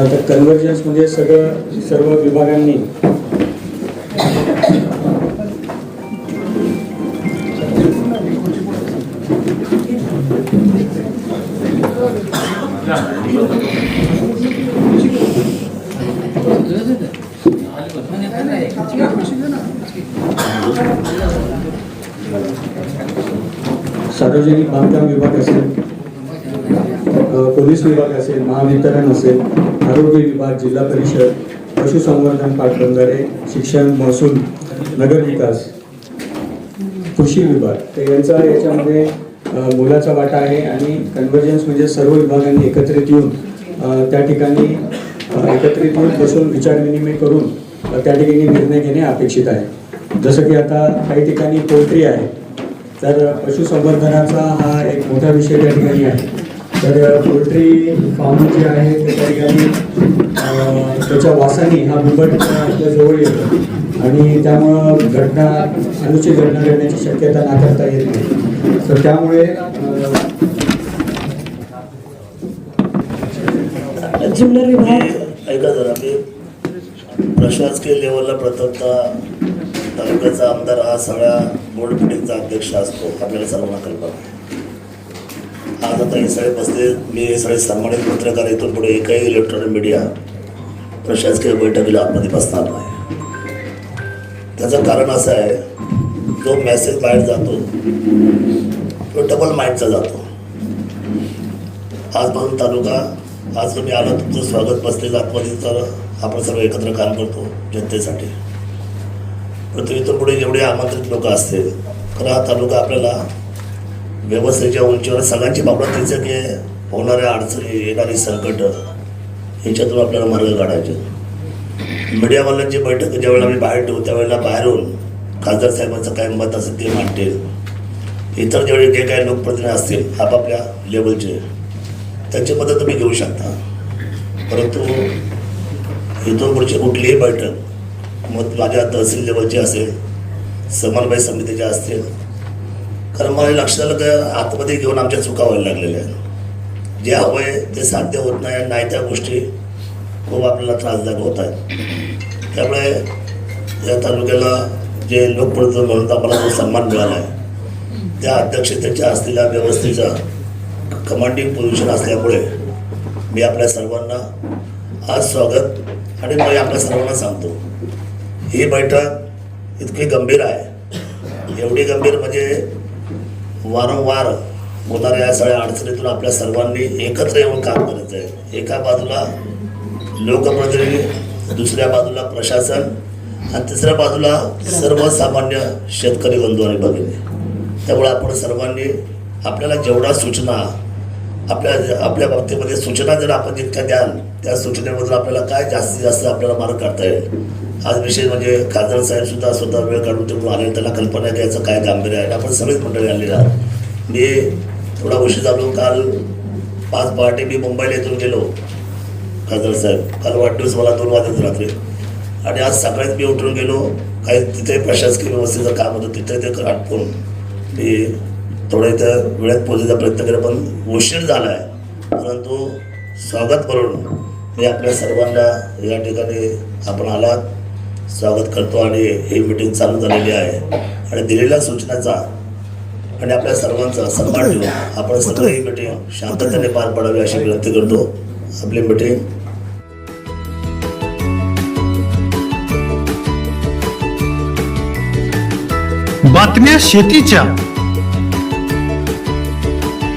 तर कन्व्हर्जन्स म्हणजे सगळं, सर्व विभागांनी. सार्वजनिक बांधकाम विभाग असेल पोलीस विभाग असेल, महावितरण असेल आरोग्य विभाग जिल्हा परिषद पशुसंवर्धन पाटबंधारे शिक्षण महसूल नगरविकास कृषी विभाग. तर यांचा याच्यामध्ये मुलाचा वाटा आहे आणि कन्व्हर्जन्स म्हणजे सर्व विभागांनी एकत्रित येऊन त्या ठिकाणी एकत्रित येऊन बसून विचारविनिमय करून त्या ठिकाणी निर्णय घेणे अपेक्षित आहे. जसं की आता काही ठिकाणी पोल्ट्री आहे तर पशुसंवर्धनाचा हा एक मोठा विषय त्या ठिकाणी आहे. तर पोल्ट्री फार्म जे आहे ते त्या ठिकाणी अं, त्याच्या वासाने हा बिबट आपल्या जवळ येतो. आणि त्यामुळं घटना अनुचित घटना घडण्याची शक्यता नाकारता येत नाही. तर त्यामुळे विभाग. ऐका जरा मी प्रशासकीय लेवलला प्रथमतः तालुक्याचा आमदार हा सगळ्या बोर्ड मिटिंगचा अध्यक्ष असतो. आपल्याला सर्वांना कल्पना आज आता हे सगळे बसले. मी हे सगळे सन्मानित पत्रकार इथून पुढे एकही इलेक्ट्रॉनिक मीडिया प्रशासकीय बैठकीला आतमध्ये बसणार नाही. त्याचं कारण असं आहे जो मेसेज बाहेर जातो तो डबल माइंडचा जातो. आजपासून तालुका आज तुम्ही आला तुमचं स्वागत बसलेलं आतमध्ये तर आपण सर्व एकत्र काम करतो जनतेसाठी. परंतु तर पुढे जेवढे आमंत्रित लोक असतील खरं हा तालुका आपल्याला व्यवस्थेच्या उंचीवर सगळ्यांची बाबत त्याचं की होणाऱ्या अडचणी येणारी संकट ह्याच्यातून आपल्याला मार्ग काढायचे. मीडियावाल्यांची बैठक ज्यावेळेला आम्ही बाहेर ठेवू त्यावेळेला बाहेरून खासदार साहेबांचं काय मत असेल ते मांडतील इतर जेवढे जे काही लोकप्रतिनिधी असतील आपापल्या लेवलचे त्यांची मदत तुम्ही घेऊ शकता. परंतु इथून पुढची कुठलीही बैठक मग माझ्या तहसील लेवलची असेल समन्वय समितीच्या असतील कारण मला लक्षात आलं की आतमध्ये घेऊन आमच्या चुका व्हायला लागलेल्या आहेत. जे हवं आहे ते साध्य होत नाही नाही त्या गोष्टी खूप आपल्याला त्रासदायक होत आहेत. त्यामुळे या तालुक्याला जे लोकप्रतिनिधी म्हणून आम्हाला जो सन्मान मिळाला आहे त्या अध्यक्षतेच्या असलेल्या व्यवस्थेचा कमांडिंग पोझिशन असल्यामुळे मी आपल्या सर्वांना आज स्वागत आणि मी आपल्या सर्वांना सांगतो. ही बैठक इतकी गंभीर आहे. एवढी गंभीर म्हणजे वारंवार होणाऱ्या या सगळ्या अडचणीतून आपल्या सर्वांनी एकत्र येऊन काम करायचं आहे. एका बाजूला लोकप्रतिनिधी दुसऱ्या बाजूला प्रशासन आणि तिसऱ्या बाजूला सर्वसामान्य शेतकरी बंधू आणि भगिनी. त्यामुळे आपण सर्वांनी आपल्याला जेवढा सूचना आपल्या आपल्या बाबतीमध्ये सूचना जर आपण जितक्या द्याल त्या सूचनेमधून आपल्याला काय जास्तीत जास्त आपल्याला मार्ग काढता येईल? आज विशेष म्हणजे खासदार साहेब सुद्धा स्वतः वेळ काढून तिकडून आले त्याला कल्पना द्यायचं काय गांभीर्य आहे. आपण सगळेच मंडळी आलेले आहात. मी थोडा उशीर झालो काल पाच पहाटे मी मुंबईला येथून गेलो खासदार साहेब. काल वाढदिवस मला दोन वाजत रात्री. आणि आज सकाळीच मी उठून गेलो काही तिथे प्रशासकीय व्यवस्थेचं काम होतं तिथे ते आटपून मी थोडं इथं वेळेत पोहोचायचा प्रयत्न केला पण उशीर झाला आहे परंतु स्वागत करून मी आपल्या सर्वांना या ठिकाणी आपण आलात. स्वागत करतो आणि ही मिटिंग चालू झालेली आहे. आणि दिलेल्या सूचनाचा आणि आपल्या सर्वांचा सन्मान ठेवून आपण सगळं ही मिटिंग शांततेने पार पाडावी अशी विनंती करतो. आपली मिटिंग बातम्या शेतीच्या.